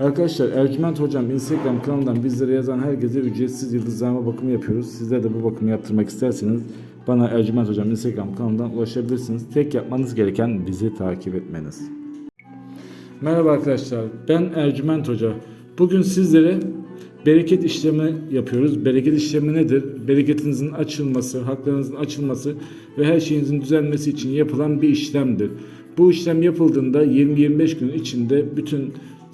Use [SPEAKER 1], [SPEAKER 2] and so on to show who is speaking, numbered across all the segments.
[SPEAKER 1] Arkadaşlar Ercüment Hocam Instagram kanalından bizlere yazan herkese ücretsiz yıldızlama bakımı yapıyoruz. Sizler de bu bakımı yaptırmak isterseniz bana Ercüment Hocam Instagram kanalından ulaşabilirsiniz. Tek yapmanız gereken bizi takip etmeniz. Merhaba arkadaşlar ben Ercüment Hoca. Bugün sizlere bereket işlemi yapıyoruz. Bereket işlemi nedir? Bereketinizin açılması, haklarınızın açılması ve her şeyinizin düzelmesi için yapılan bir işlemdir. Bu işlem yapıldığında 20-25 gün içinde bütün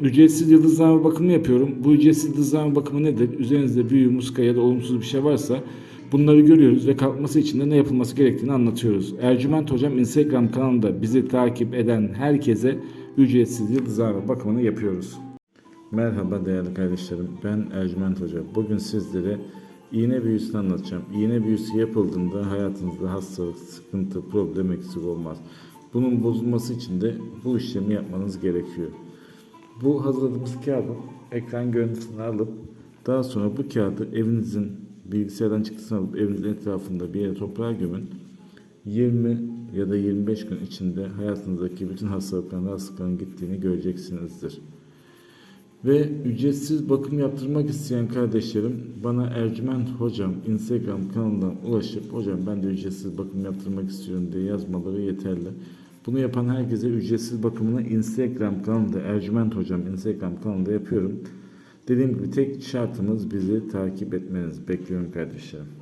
[SPEAKER 1] ücretsiz yıldızlama bakımı yapıyorum. Bu ücretsiz yıldızlama bakımı nedir? Üzerinizde büyü, muska ya da olumsuz bir şey varsa bunları görüyoruz ve kalkması için de ne yapılması gerektiğini anlatıyoruz. Ercüment Hocam Instagram kanalında bizi takip eden herkese ücretsiz yıldızlama bakımını yapıyoruz. Merhaba değerli kardeşlerim. Ben Ercüment Hoca. Bugün sizlere iğne büyüsünü anlatacağım. İğne büyüsü yapıldığında hayatınızda hastalık, sıkıntı, problem eksik olmaz. Bunun bozulması için de bu işlemi yapmanız gerekiyor. Bu hazırladığımız kağıdın ekran görüntüsünü alıp daha sonra bu kağıdı evinizin bilgisayardan çıktısını alıp evinizin etrafında bir yere toprağa gömün. 20 ya da 25 gün içinde hayatınızdaki bütün hastalıkların, rahatsızlıkların gittiğini göreceksinizdir. Ve ücretsiz bakım yaptırmak isteyen kardeşlerim bana Ercüment Hocam Instagram kanalından ulaşıp hocam ben de ücretsiz bakım yaptırmak istiyorum diye yazmaları yeterli. Bunu yapan herkese ücretsiz bakımını Instagram kanalında Ercüment Hocam Instagram kanalında yapıyorum. Dediğim gibi tek şartımız bizi takip etmeniz. Bekliyorum kardeşlerim.